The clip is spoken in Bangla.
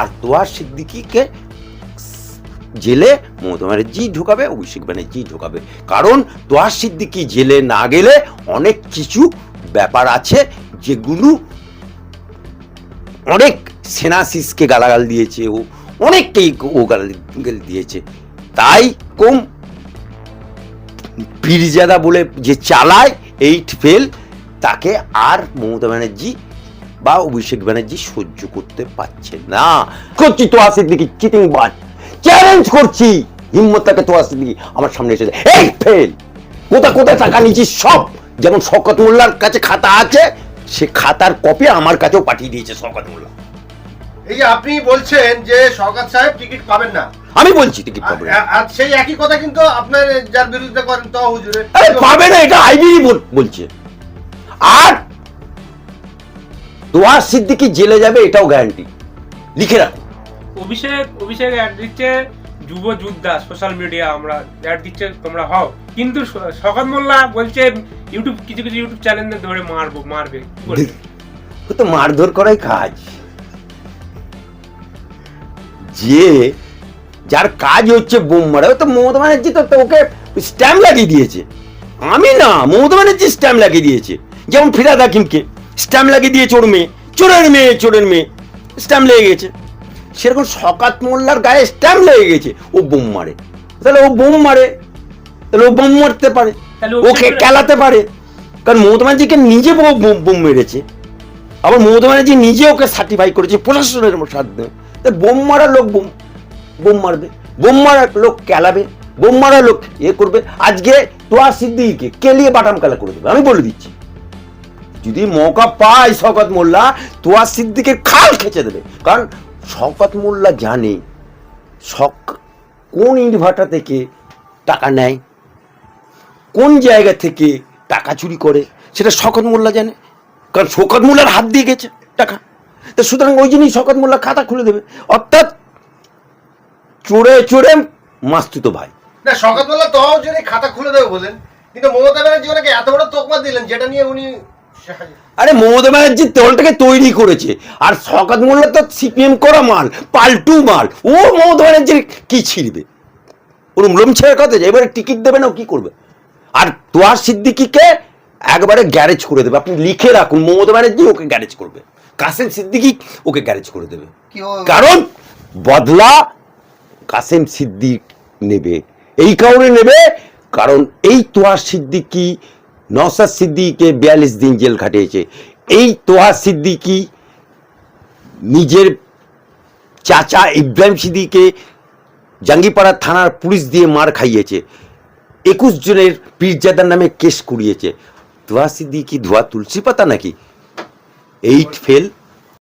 আর তোয়া সিদ্দিকিকে জেলে মমতা ব্যানার্জি ঢোকাবে, অভিষেক ব্যানার্জি ঢোকাবে। কারণ তোয়া সিদ্দিকি জেলে না গেলে অনেক কিছু ব্যাপার আছে যেগুলো অনেক সেনাসিসকে গালাগাল দিয়েছে, ও অনেককেই ও গালাগাল দিয়েছে। তাই কম পীরজাদা বলে যে চালায় এইট ফেল তাকে আর মমতা ব্যানার্জি বা অভিষেক ব্যানার্জি সহ্য করতে পারছে না। করছি তো আসির দিকে চিটিং বাজ চ্যালেঞ্জ করছি। হিম্মতটাকে তো আসির দিকে আমার সামনে এসেছে এই ফেল কোথা কোথায় টাকা নিয়েছিস সব? যেমন শকত মোল্লার কাছে খাতা আছে সে খাতার কপি আমার কাছেও পাঠিয়ে দিয়েছে শকত মোল্লা। এই যে আপনি বলছেন যে সরকার সাহেব টিকিট পাবেন না। আমি বলছি টিকিট আর- পাবে আর সেই একই কথা কিন্তু আপনার যার বিরুদ্ধে করেন তো হুজুরের। আরে পাবে না এটা আইবিই বলছে। আর তোয়া সিদ্দিকি জেলে যাবে এটাও গ্যারান্টি লিখে রাখো। অভিষেক অভিষেক অ্যাড দিচ্ছে যুব যোদ্ধা সোশ্যাল মিডিয়া আমরা অ্যাড দিচ্ছে তোমরা হও। কিন্তু স- শকত মোল্লা বলছে ইউটিউব কিছু কিছু ইউটিউব চ্যানেল ধরে মারবো মারবে ও তো মারধর করাই কাজ। যে যার কাজ হচ্ছে বোম মারা ও তো মমতা ব্যানার্জি তো তো ওকে স্ট্যাম্প লাগিয়ে দিয়েছে। আমি না মমতা ব্যানার্জি স্ট্যাম্প লাগিয়ে দিয়েছে। যেমন ফিরাদ হাকিমকে। স্ট্যাম্প লাগিয়ে দিয়েছে ওর মেয়ে চোরের মেয়ে চোরের মেয়ে। স্ট্যাম্প লেগে গেছে। সেরকম সকাত মোল্লার গায়ে স্ট্যাম্প লেগে গেছে। ও বোম মারে। তাহলে ও বোম মারে। তাহলে ও বোম মারতে পারে। ওকে কেলাতে পারে। কারণ মমতা ব্যানার্জিকে নিজে বোম- মেরেছে। আবার মমতা ব্যানার্জি নিজে ওকে সার্টিফাই করেছে প্রশাসনের সাথে তা বোম মারা লোক বোম বোম মারবে। বোম মারা লোক কেলাবে বোম মারা লোক এ করবে। আজকে তোয়া সিদ্দিকে কেলিয়ে বাটাম কেলা করে দেবে? আমি বলে দিচ্ছি। যদি মৌকা পায় শওকত মোল্লা তোয়া সিদ্দিকের খাল খেচে দেবে। কারণ শওকত মোল্লা জানে, শক কোন ইনভার্টার থেকে টাকা নেয়, কোন জায়গা থেকে টাকা চুরি করে, সেটা শকত মোল্লা জানে। কারণ শকত মোল্লার হাত দিয়ে গেছে টাকা। তো সুতরাং ওই জন্যই শকত মোল্লা খাতা খুলে দেবে। অর্থাৎ চোরে চোরে মাস্তুত ভাই। না শকত মোল্লা তো খাতা খুলে দেবে বলেন। কিন্তু মমতা ব্যানার্জি ওনাকে এত বড় তোকমা দিলেন, যেটা নিয়ে উনি আরে মমতা ব্যানার্জি দলটাকে তৈরি করেছে। আর শকত মোল্লা তো সিপিএম করা মাল পাল্টু মাল। ও মমতা ব্যানার্জির কি ছিড়বে? ওর লোম ছেড়ে কথা এবারে টিকিট দেবে না ও কি করবে? আর তোয়ার সিদ্দিকিকে একবারে গ্যারেজ করে দেবে। আপনি লিখে রাখুন মমতা ব্যানার্জি ওকে গ্যারেজ করবে। কাসেম সিদ্দিকি ওকে গ্যারেজ করে দেবে। কারণ বদলা কাসেম সিদ্দিক নেবে। এই কারণে নেবে কারণ এই তোয়ার সিদ্দিকি নসাদ সিদ্দিকে বিয়াল্লিশ দিন জেল খাটিয়েছে। এই তোহা সিদ্দিকি নিজের চাচা ইব্রাহিম সিদ্দিকে জাঙ্গিপাড়া থানার পুলিশ দিয়ে মার খাইয়েছে। একুশ জনের পীরজাদার নামে কেস কুড়িয়েছে। ধোয়া সিদ্দিকি ধোয়া তুলসী পাতা নাকি? Eight fail